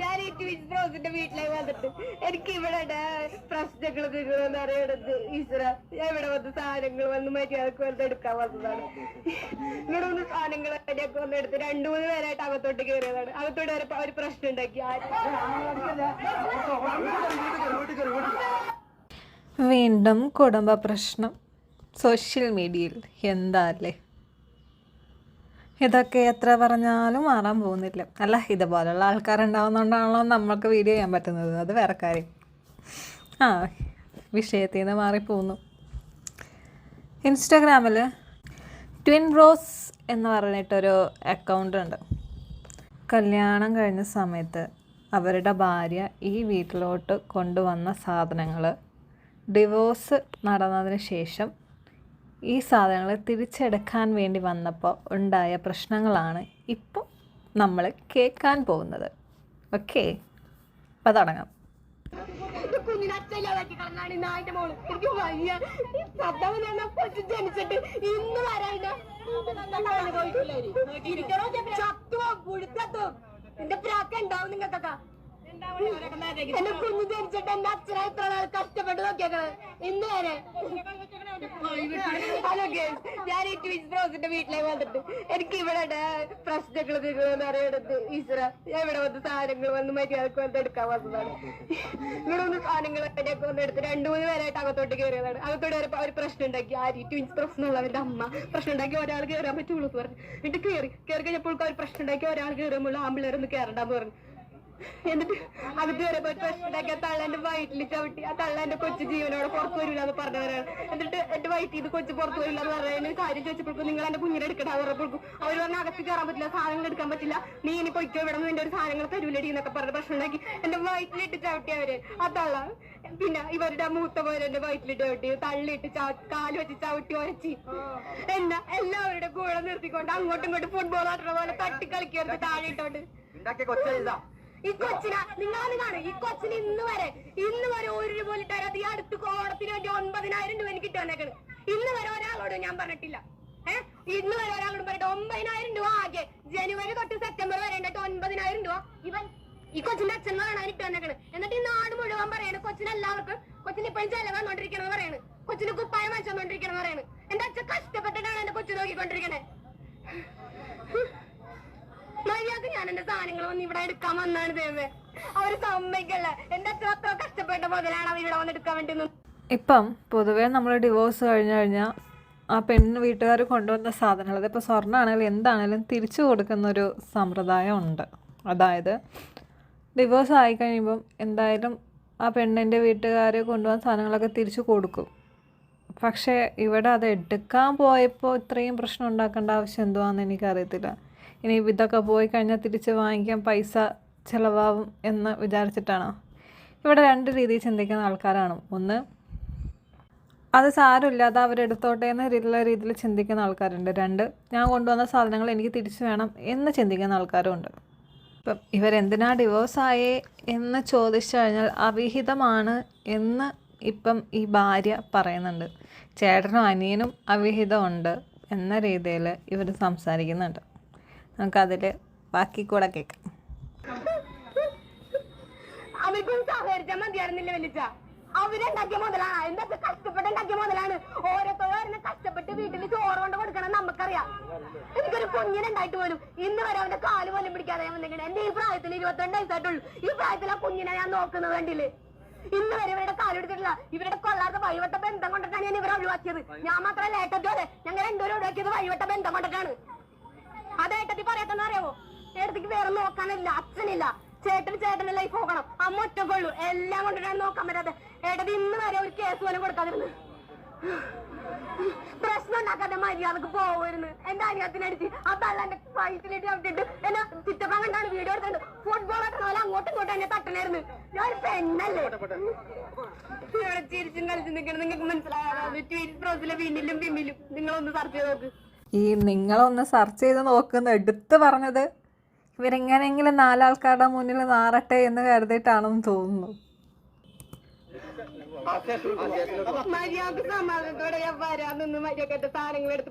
ഞാൻ ഈ ട്വിൻസ് ബ്രോസിന്റെ വീട്ടിലേക്ക് വന്നിട്ട് എനിക്ക് ഇവിടെ പ്രശ്നങ്ങൾ നിങ്ങളെന്ന് അറിയണത് ഈശ്വര. ഞാൻ ഇവിടെ വന്ന് സാധനങ്ങൾ വന്ന് മര്യാദയ്ക്ക് വന്ന് എടുക്കാൻ വന്നതാണ്. ഇവിടെ വന്ന് സാധനങ്ങൾ മര്യാദയ്ക്ക് വന്ന് എടുത്ത് രണ്ടു മൂന്ന് പേരായിട്ട് അകത്തോട്ട് കയറിയതാണ് അകത്തോട്ട് വരെ ഒരു പ്രശ്നം ഉണ്ടാക്കി. വീണ്ടും കുടുംബ പ്രശ്നം. സോഷ്യൽ മീഡിയയിൽ എന്താ അല്ലേ? ഇതൊക്കെ എത്ര പറഞ്ഞാലും മാറാൻ പോകുന്നില്ല. അല്ല ഇതുപോലുള്ള ആൾക്കാരുണ്ടാവുന്നതുകൊണ്ടാണല്ലോ നമ്മൾക്ക് വീഡിയോ ചെയ്യാൻ പറ്റുന്നത്. അത് വേറെ കാര്യം. ആ വിഷയത്തിൽ നിന്ന് മാറിപ്പോകുന്നു ഇൻസ്റ്റാഗ്രാമിൽ ട്വിൻ റോസ് എന്ന് പറഞ്ഞിട്ടൊരു അക്കൗണ്ട് ഉണ്ട്. കല്യാണം കഴിഞ്ഞ സമയത്ത് അവരുടെ ഭാര്യ ഈ വീട്ടിലോട്ട് കൊണ്ടുവന്ന സാധനങ്ങൾ ഡിവോഴ്സ് നടന്നതിന് ശേഷം ഈ സാധനങ്ങൾ തിരിച്ചെടുക്കാൻ വേണ്ടി വന്നപ്പോൾ ഉണ്ടായ പ്രശ്നങ്ങളാണ് ഇപ്പോൾ നമ്മൾ കേൾക്കാൻ പോകുന്നത്. ഓക്കെ അപ്പോൾ തുടങ്ങാം. കുഞ്ഞിനെ അച്ഛല്ലാതാക്കി കളഞ്ഞാണ് നായിന്റെ മോൾ. എനിക്ക് വയ്യ. ഈ ഞാൻ കൊച്ചു ജനിച്ചിട്ട് ഇന്ന് വരാനില്ല ചത്തുവോ? പുഴുക്കത്തോ? എന്റെ പ്രാക്ക ഉണ്ടാവും നിങ്ങൾക്കൊക്കെ? എന്റെ കുഞ്ഞു ജനിച്ചിട്ട് എന്റെ അച്ഛനെ എത്ര നാൾ കഷ്ടപ്പെട്ട് നോക്കിയേക്കണത് ഇന്ന് വരെ. ഞാൻ ഈ ട്വിൻസ് ബ്രോസിന്റെ വീട്ടിലേക്ക് വന്നിട്ട് എനിക്ക് ഇവിടെ പ്രശ്നങ്ങൾ നിങ്ങളെന്ന് അറിയണത് ഈശ്വര. ഞാൻ ഇവിടെ വന്ന് സാധനങ്ങൾ വന്ന് മര്യാദയ്ക്ക് വന്ന് എടുക്കാൻ വന്നതാണ്. ഇവിടെ വന്ന് സാധനങ്ങൾ മര്യാദയ്ക്ക് വന്ന് എടുത്ത് രണ്ടു മൂന്ന് പേരായിട്ട് അകത്തോട്ട് കയറിയതാണ് അകത്തോട്ട് വരെ ഒരു പ്രശ്നം ഉണ്ടാക്കി. ആര് ട്വിൻസ് പ്രശ്നമുള്ളവരുടെ അമ്മ. പ്രശ്നം ഉണ്ടാക്കി ഒരാൾ കയറാൻ പറ്റുള്ളൂ എന്ന് പറഞ്ഞു. എന്നിട്ട് കയറി കയറി കഴിഞ്ഞപ്പോൾ ഒരു പ്രശ്നം ഉണ്ടാക്കി. ഒരാൾ കയറുമ്പോൾ ആമ്പിള്ളേരൊന്ന് കയറണ്ടെന്ന് പറഞ്ഞു. എന്നിട്ട് അകത്ത് വരെ പോയി പ്രശ്നമുണ്ടാക്കി ആ തള്ളന്റെ വയറ്റിൽ ചവിട്ടി ആ തള്ളന്റെ കൊച്ചു ജീവനോടെ പുറത്തു വരില്ല എന്ന് പറഞ്ഞവരാണ്. എന്നിട്ട് എന്റെ വയറ്റിൽ ഇത് കൊച്ചു പുറത്തു വരില്ല എന്ന് പറയുന്നതിന് കാര്യം ചോദിച്ചപ്പോഴേക്കും നിങ്ങൾ എന്റെ കുഞ്ഞിനെ എടുക്കണ പറഞ്ഞപ്പോഴേക്കും അവർ പറഞ്ഞ അകത്ത് കയറാൻ പറ്റില്ല സാധനങ്ങൾ എടുക്കാൻ പറ്റില്ല. നീ ഇനി പൊയ്ക്കോ ഇവിടെ നിന്ന് എന്റെ ഒരു സാധനങ്ങൾ തരൂലടി എന്നൊക്കെ പറഞ്ഞ പ്രശ്നം ഉണ്ടാക്കി. എന്റെ വയറ്റിലിട്ട് ചവിട്ടി അവർ. ആ തള്ള പിന്നെ ഇവരുടെ മൂത്ത പോലെ എന്റെ വയറ്റിലിട്ട് ചവിട്ടി. തള്ളിയിട്ട് കാൽ വെച്ച് ചവിട്ടി ഉരച്ചി എന്നാ എല്ലാവരുടെ കൂടെ നിർത്തിക്കൊണ്ട് അങ്ങോട്ടും ഇങ്ങോട്ടും ഫുട്ബോൾ ആട്ടുന്ന പോലെ തട്ടി കളിക്കരുത് താഴെ ഇട്ടോണ്ട്. ഉണ്ടാക്കിയ കൊച്ചില്ല. ഈ കൊച്ചിന് നിങ്ങളൊന്ന് കാണും ഈ കൊച്ചിന് ഇന്ന് വരെ ഇന്ന് വരെ ഒരു രൂപ പോലും തരാതെ ഈ അടുത്ത് കോടത്തിന് വേണ്ടി ഒൻപതിനായിരം രൂപ എനിക്ക് ഇട്ടുവന്നേക്കണ് ഇന്ന് വരെ ഒരാളോട് ഞാൻ പറഞ്ഞിട്ടില്ല. ഏഹ് ഇന്ന് വരെ ഒരാളോട് പറഞ്ഞിട്ട് ഒമ്പതിനായിരം രൂപ ആകെ. ജനുവരി തൊട്ട് സെപ്റ്റംബർ വരെ ഉണ്ടായിട്ട് ഒൻപതിനായിരം രൂപ. ഇവൻ ഈ കൊച്ചിന്റെ അച്ഛന്മാരാണ് ഇട്ട് വന്നേക്കണ്. എന്നിട്ട് ഈ നാട് മുഴുവൻ പറയാണ് കൊച്ചിന് എല്ലാവർക്കും കൊച്ചിന് ഇപ്പോഴും ചെലവ് വന്നോണ്ടിരിക്കണം പറയാണ്. കൊച്ചിന് കുപ്പായം വെച്ചോണ്ടിരിക്കണം പറയാണ്. എന്റെ അച്ഛൻ കഷ്ടപ്പെട്ടിട്ടാണ് എന്റെ കൊച്ചു നോക്കിക്കൊണ്ടിരിക്കണേ. മര്യാദ ഞാൻ എന്റെ സാധനങ്ങൾ വന്ന് ഇവിടെ എടുക്കാൻ വന്നാണ് ദേവേ അവർ സമ്മതിക്കല്ല. എന്റെ അച്ഛൻ അത്ര കഷ്ടപ്പെട്ട മുതലാണ് അവർ ഇവിടെ വന്ന് എടുക്കാൻ വേണ്ടി ഇപ്പം പൊതുവേ നമ്മൾ ഡിവോഴ്സ് കഴിഞ്ഞു കഴിഞ്ഞാൽ ആ പെണ്ണ് വീട്ടുകാർ കൊണ്ടുവന്ന സാധനങ്ങൾ അതിപ്പോൾ സ്വർണമാണെങ്കിലും എന്താണെങ്കിലും തിരിച്ചു കൊടുക്കുന്നൊരു സമ്പ്രദായം ഉണ്ട്. അതായത് ഡിവോഴ്സ് ആയി കഴിയുമ്പം എന്തായാലും ആ പെണ്ണിന്റെ വീട്ടുകാർ കൊണ്ടുവന്ന സാധനങ്ങളൊക്കെ തിരിച്ചു കൊടുക്കും. പക്ഷേ ഇവിടെ അത് എടുക്കാൻ പോയപ്പോൾ ഇത്രയും പ്രശ്നം ഉണ്ടാക്കേണ്ട ആവശ്യം എന്തുവാണെന്ന് എനിക്കറിയത്തില്ല. ഇനി ഇതൊക്കെ പോയി കഴിഞ്ഞാൽ തിരിച്ച് വാങ്ങിക്കാൻ പൈസ ചിലവാകും എന്ന് വിചാരിച്ചിട്ടാണോ? ഇവിടെ രണ്ട് രീതിയിൽ ചിന്തിക്കുന്ന ആൾക്കാരാണ്. ഒന്ന് അത് സാരമില്ല അത് അവരെടുത്തോട്ടെ രീതിയിലുള്ള രീതിയിൽ ചിന്തിക്കുന്ന ആൾക്കാരുണ്ട്. രണ്ട് ഞാൻ കൊണ്ടുവന്ന സാധനങ്ങൾ എനിക്ക് തിരിച്ചു വേണം എന്ന് ചിന്തിക്കുന്ന ആൾക്കാരുമുണ്ട് ഇപ്പം ഇവരെന്തിനാ ഡിവോഴ്സ് ആയേ എന്ന് ചോദിച്ചു കഴിഞ്ഞാൽ അവിഹിതമാണ് എന്ന് ഇപ്പം ഈ ഭാര്യ പറയുന്നുണ്ട്. ചേട്ടനും അനിയനും അവിഹിതമുണ്ട് എന്ന രീതിയിൽ ഇവർ സംസാരിക്കുന്നുണ്ട്. നമുക്കതിൽ ബാക്കി കൂടെ കേൾക്കാം അവർക്കും സഹകരിച്ചാൽ മതിയായിരുന്നില്ല വലിച്ച അവരുണ്ടാക്കിയ മുതലാണ്. എന്താ കഷ്ടപ്പെട്ട് ഉണ്ടാക്കിയ മുതലാണ്. ഓരോരുത്തരും കഷ്ടപ്പെട്ട് വീട്ടിൽ ചോറ് കൊണ്ട് കൊടുക്കണം നമുക്കറിയാം. എനിക്കൊരു കുഞ്ഞിനുണ്ടായിട്ട് പോലും ഇന്ന് വരെ അവന്റെ കാൽ പോലും പിടിക്കാതെ ഞാൻ വന്നിരിക്കണേ. എന്റെ ഈ പ്രായത്തിൽ ഇരുപത്തിരണ്ട് വയസ്സായിട്ടുള്ളൂ. ഈ പ്രായത്തിൽ ആ കുഞ്ഞിനെ ഞാൻ നോക്കുന്നത് കണ്ടില്ലേ? ഇന്ന് വരെ ഇവരുടെ കാലെടുത്തിട്ടില്ല ഇവരുടെ കൊള്ളാത്ത വഴിവട്ട ബന്ധം കൊണ്ടിട്ടാണ് ഞാൻ ഇവരെ ഒഴിവാക്കിയത്. ഞാൻ മാത്രമല്ല അതെ ഞങ്ങൾ രണ്ടുപേരും ഒഴിവാക്കിയത് വഴിവട്ട ബന്ധം കൊണ്ടിട്ടാണ്. അത് ഏട്ടത്തി അറിയാവോ? ഏട്ടത്തിക്ക് വേറെ നോക്കാനില്ല അച്ഛനില്ല. ചേട്ടന് ചേട്ടന്റെ ലൈഫ് നോക്കണം. അമ്മ ഒറ്റക്കുള്ളൂ. എല്ലാം കൊണ്ടിട്ടാണ് നോക്കാൻ പറ്റാതെ ഏട്ടത്തി ഇന്ന് വരെ ഒരു കേസ് പോലും കൊടുക്കാതിരുന്നു. പ്രശ്നം ഉണ്ടാക്കാതെ മര്യാദയ്ക്ക് പോവായിരുന്നു. എന്റെ അനിയത്തിനടിച്ച് ആ തള്ളന്റെ വയറ്റിലിട്ട് അവിടെ എന്നെ ചിറ്റപ്പം കണ്ടാണ് വീഡിയോ എടുത്തിട്ട് ഫുട്ബോൾ പോലെ അങ്ങോട്ടും ഇങ്ങോട്ടും എന്നെ തട്ടണായിരുന്നു. ഞാൻ ഒരു പെണ്ണല്ലേ? ഇവിടെ ചിരിച്ചും കളിച്ചും നിൽക്കണം നിങ്ങൾക്ക് മനസ്സിലാകാതെ ട്വീറ്റ് പ്രോസിലെ പിന്നിലും പിന്നിലും നിങ്ങളൊന്ന് സർച്ച് ചെയ്ത് നോക്ക്. ഈ നിങ്ങളൊന്ന് സെർച്ച് ചെയ്ത് നോക്കുന്ന എടുത്ത് പറഞ്ഞത്. ഇവരെങ്ങനെയെങ്കിലും നാലാൾക്കാരുടെ മുന്നിൽ നാറട്ടെ എന്ന് കരുതിയിട്ടാണെന്ന് തോന്നുന്നു. മര്യാദ സമാധാനത്തോടെ ഞാൻ വരാൻ നിന്ന് മര്യാദ സാധനങ്ങൾ എടുത്ത്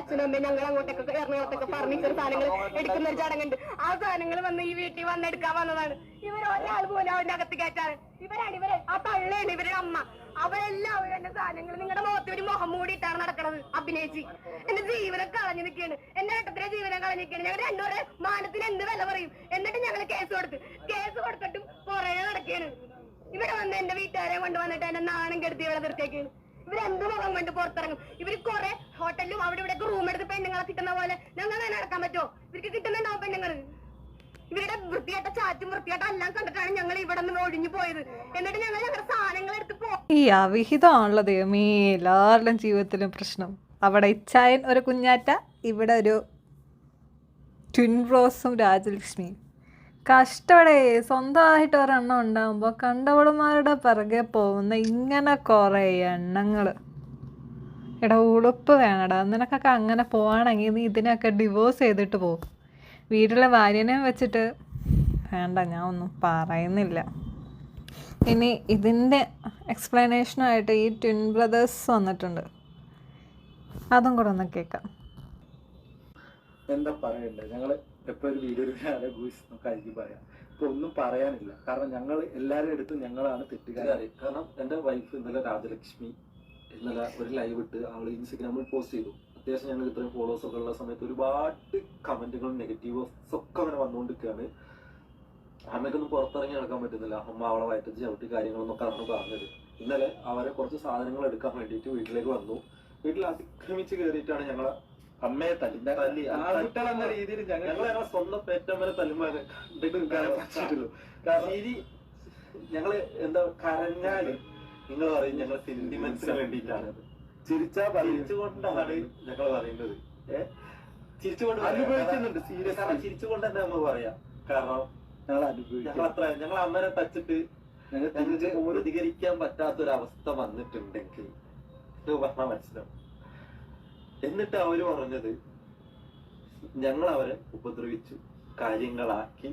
അച്ഛനും അമ്മയും ഞങ്ങൾ അങ്ങോട്ടൊക്കെ എറണാകുളത്തൊക്കെ ഫർണിച്ചർ സാധനങ്ങൾ എടുക്കുന്ന ഒരു ചടങ്ങുണ്ട്. ആ സാധനങ്ങൾ വന്ന് ഈ വീട്ടിൽ വന്നെടുക്കാൻ വന്നതാണ്. ഇവർ ഒരാൾ പോലും അവന്റെ അകത്ത് കയറ്റാറ് ഇവരാണ് ഇവരെ. ആ തള്ളയാണ് ഇവരുടെ അമ്മ. അവരെല്ലാം അവരുടെ സാധനങ്ങൾ നിങ്ങളുടെ മുഖത്ത് ഒരു മുഖം മൂടിയിട്ടാണ് നടക്കണത് അഭിനയിച്ച്. എന്റെ ജീവനം കളഞ്ഞു നിൽക്കുകയാണ് എന്റെ ഏട്ടത്തിന്റെ ജീവനം കളഞ്ഞു നിൽക്കുകയാണ് ഞങ്ങൾ രണ്ടുപേരെ മാനത്തിന് എന്ത് വില പറയും? എന്നിട്ട് ഞങ്ങൾ കേസ് കൊടുത്ത്. കേസ് കൊടുത്തിട്ടും പുറകെ നടക്കുകയാണ് ഇവിടെ വന്ന് എന്റെ വീട്ടുകാരെ കൊണ്ടുവന്നിട്ട് എന്നെ നാണം കെടുത്തി ഇവിടെ നിർത്തിയേക്കാണ് ഇവരെന്ത് മുഖം കൊണ്ട് പുറത്തിറങ്ങും? ഇവർ കുറെ ഹോട്ടലിലും അവിടെ ഇവിടെ റൂം എടുത്ത് പെണ്ണുങ്ങളെ കിട്ടുന്ന പോലെ ഞങ്ങൾ അങ്ങനെ നടക്കാൻ പറ്റുമോ ഇവർക്ക് കിട്ടുന്നുണ്ടാവും പെണ്ണുങ്ങൾ ഇവരുടെ വൃത്തിയായിട്ട ചാറ്റും വൃത്തിയായിട്ട എല്ലാം കണ്ടിട്ടാണ് ഞങ്ങൾ ഇവിടെ നിന്ന് ഒഴിഞ്ഞു പോയത്. എന്നിട്ട് ഞങ്ങൾ ഞങ്ങളുടെ സാധനങ്ങൾ എടുത്ത് പോ ഈ അവിഹിതമാണല്ലോ ദൈവമേ എല്ലാവരുടെയും ജീവിതത്തിലും പ്രശ്നം. അവിടെ ഇച്ചായൻ ഒരു കുഞ്ഞാറ്റ ഇവിടെ ഒരു ട്വിൻ റോസും രാജലക്ഷ്മിയും കഷ്ടപ്പെടേ സ്വന്തമായിട്ട് ഒരെണ്ണം ഉണ്ടാകുമ്പോൾ കണ്ടവളുമാരുടെ പിറകെ പോകുന്ന ഇങ്ങനെ കുറേ എണ്ണങ്ങൾ എടാ ഉളുപ്പ് വേണടാ. നിനക്കൊക്കെ അങ്ങനെ പോവാണെങ്കിൽ നീ ഇതിനൊക്കെ ഡിവോഴ്സ് ചെയ്തിട്ട് പോകും വീട്ടിലെ ഭാര്യനെ വെച്ചിട്ട് വേണ്ട ഞാൻ ഒന്നും പറയുന്നില്ല. ഇനി ഇതിന്റെ എക്സ്പ്ലനേഷനായിട്ട് ഈ ട്വിൻ ബ്രദേഴ്സ് വന്നിട്ടുണ്ട്. അതും കൂടെ ഒന്ന് കേൾക്കാം. എന്താ പറയണ്ടേ? ഞങ്ങൾ എപ്പോ ഒരു വീഡിയോ ഗൂസ് നമുക്കായിരിക്കും പറയാം. ഇപ്പൊ ഒന്നും പറയാനില്ല. കാരണം ഞങ്ങൾ എല്ലാരും എടുത്ത് ഞങ്ങളാണ് തെറ്റുകാരി. കാരണം എന്റെ വൈഫ് ഇന്നലെ രാജലക്ഷ്മി ഇന്നലെ ഒരു ലൈവ് ഇട്ട് അവൾ ഇൻസ്റ്റഗ്രാമിൽ പോസ്റ്റ് ചെയ്തു. അത്യാവശ്യം ഞങ്ങൾ ഇത്രയും ഫോളോവേഴ്സ് ഒക്കെ ഉള്ള സമയത്ത് ഒരുപാട് കമന്റുകളും നെഗറ്റീവ്സ് ഒക്കെ അങ്ങനെ വന്നുകൊണ്ടിരിക്കുകയാണ്. അമ്മയ്ക്കൊന്നും പുറത്തിറങ്ങി നടക്കാൻ പറ്റുന്നില്ല. അമ്മ അവളെ വയറ്റത്ത് ചവിട്ടി കാര്യങ്ങളൊന്നൊക്കെ അന്ന് പറഞ്ഞത്. ഇന്നലെ അവരെ കുറച്ച് സാധനങ്ങൾ എടുക്കാൻ വേണ്ടിയിട്ട് വീട്ടിലേക്ക് വന്നു. വീട്ടിൽ അതിക്രമിച്ച് കയറിയിട്ടാണ് ഞങ്ങളെ അമ്മയെ തല്ലി. തല്ലി. എന്ന രീതിയിൽ ഞങ്ങൾ ഞങ്ങളെ സ്വന്തം പേറ്റം വരെ തല്ലുമാരെ പറ്റിയിട്ടുള്ളൂ ചിരി ഞങ്ങൾ എന്താ കരഞ്ഞാൽ നിങ്ങൾ പറയും ഞങ്ങൾ സെന്റിമെന്റ്സിന് വേണ്ടിയിട്ടാണ്. ചിരിച്ചാ ചിരിച്ചുകൊണ്ടാണ് ഞങ്ങൾ പറയുന്നത്. ഏഹ് ചിരിച്ചുകൊണ്ട് അനുഭവിക്കുന്നുണ്ട് സീരിയസ് ആണ് ചിരിച്ചുകൊണ്ട് തന്നെ നമ്മൾ പറയാം. കാരണം ഞങ്ങൾ ഞങ്ങൾ അത്ര ഞങ്ങൾ അമ്മനെ തച്ചിട്ട് ഞങ്ങൾ ഞങ്ങൾക്ക് പ്രതികരിക്കാൻ പറ്റാത്തൊരവസ്ഥ വന്നിട്ടുണ്ടെങ്കിൽ ഇത് പറഞ്ഞാൽ മനസ്സിലാവും. എന്നിട്ട് അവർ പറഞ്ഞത് ഞങ്ങൾ അവരെ ഉപദ്രവിച്ചു കാര്യങ്ങളാക്കി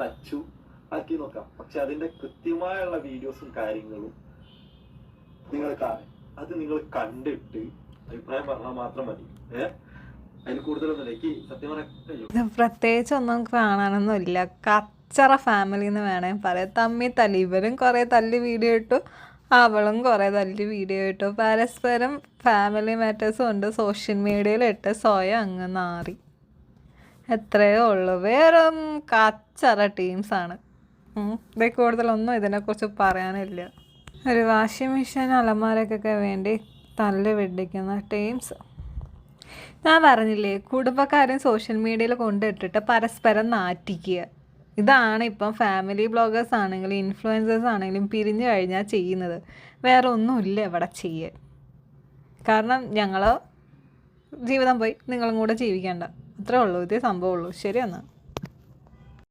തച്ചു ആക്കി നോക്കാം. പക്ഷെ അതിന്റെ കൃത്യമായുള്ള വീഡിയോസും കാര്യങ്ങളും നിങ്ങൾ കാണും. അത് നിങ്ങൾ കണ്ടിട്ട് അഭിപ്രായം പറഞ്ഞാൽ മാത്രം മതി. ഏഹ് പ്രത്യേകിച്ച് ഒന്നും കാണാനൊന്നും ഇല്ല. കച്ചറ ഫാമിലി എന്ന് വേണേ പറയാം. തമ്മി തല്ലി. ഇവരും കുറേ തല്ലി വീഡിയോ ഇട്ടു. അവളും കുറേ തല്ലി വീഡിയോ ഇട്ടു. പരസ്പരം ഫാമിലി മാറ്റേഴ്സും ഉണ്ട്. സോഷ്യൽ മീഡിയയിൽ ഇട്ട് സ്വയം അങ്ങ് നാറി. എത്രയോ ഉള്ളു. വേറും കച്ചറ ടീംസാണ് ഇതിൽ കൂടുതലൊന്നും ഇതിനെക്കുറിച്ച് പറയാനില്ല. ഒരു വാഷിംഗ് മെഷീൻ അലമാരക്കൊക്കെ വേണ്ടി തല്ല് വെടിക്കുന്ന ടീംസ്. ഞാൻ പറഞ്ഞില്ലേ കുടുംബക്കാരും സോഷ്യൽ മീഡിയയിൽ കൊണ്ടിട്ടിട്ട് പരസ്പരം നാറ്റിക്കുക. ഇതാണ് ഇപ്പം ഫാമിലി ബ്ലോഗേഴ്സ് ആണെങ്കിലും ഇൻഫ്ലുവൻസേഴ്സ് ആണെങ്കിലും പിരിഞ്ഞു കഴിഞ്ഞാൽ ചെയ്യുന്നത്. വേറെ ഒന്നുമില്ല ഇവിടെ ചെയ്യാൻ. കാരണം ഞങ്ങൾ ജീവിതം പോയി നിങ്ങളും കൂടെ ജീവിക്കേണ്ട. അത്രേ ഉള്ളൂ ഇതേ സംഭവമുള്ളൂ ശരി എന്നാൽ